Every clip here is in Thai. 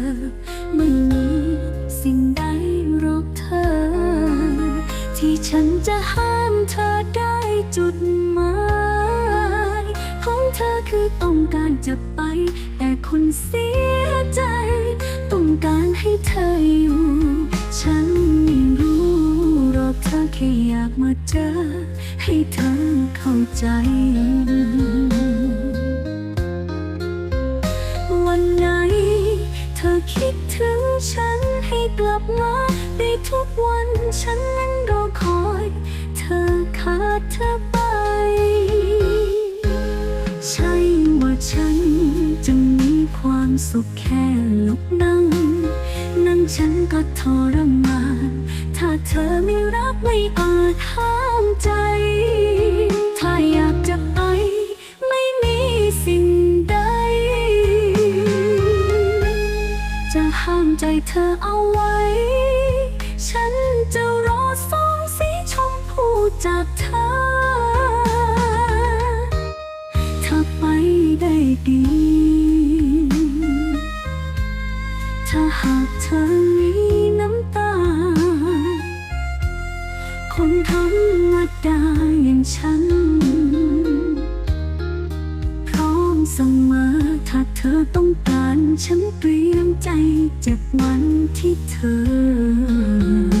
อ ไม่มีสิ่งใดรอกเธอ ที่ฉันจะห้ามเธอได้จุดหมายของเธอคือต้องการจะไป แต่คุณเสียใจ ต้องการให้เธออยู่ ฉันไม่รู้หรอกเธอแค่อยากมาเจอ ให้เธอเข้าใจวันนเธอ คิดถึงฉันให้กลับมาได้ทุกวันฉันนั้นรอคอย เธอขาดเธอไป ใช่ว่าฉันจะมีความสุขแค่ลุกนั่ง นั่งฉันก็ทรมาน ถ้าเธอไม่รักไม่อาจห้ามใจ ห้ามใจเธอเอาไว้ ฉันจะรอสองสีชมพูจากเธอ เธอไปได้ดี ถ้าหากเธอมีน้ำตา คนธรรมดาอย่างฉัน พร้อมเสมอ ถ้าเธอต้องการฉันเตรียมใจเจ็บวันที่เธอ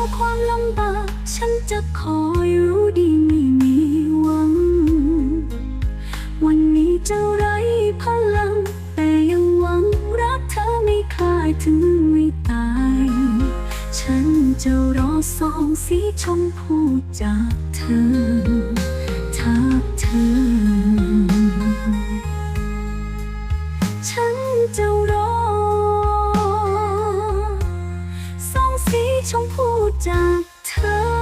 อความลำบาก ฉันจะคอยรู้ดีไม่มีหวัง วันนี้จะไร้พลัง แต่ยังหวังรักเธอไม่คลายถึงไม่ตาย ฉันจะรอสองสีชมพูจากเธอจะรอ จากเธอ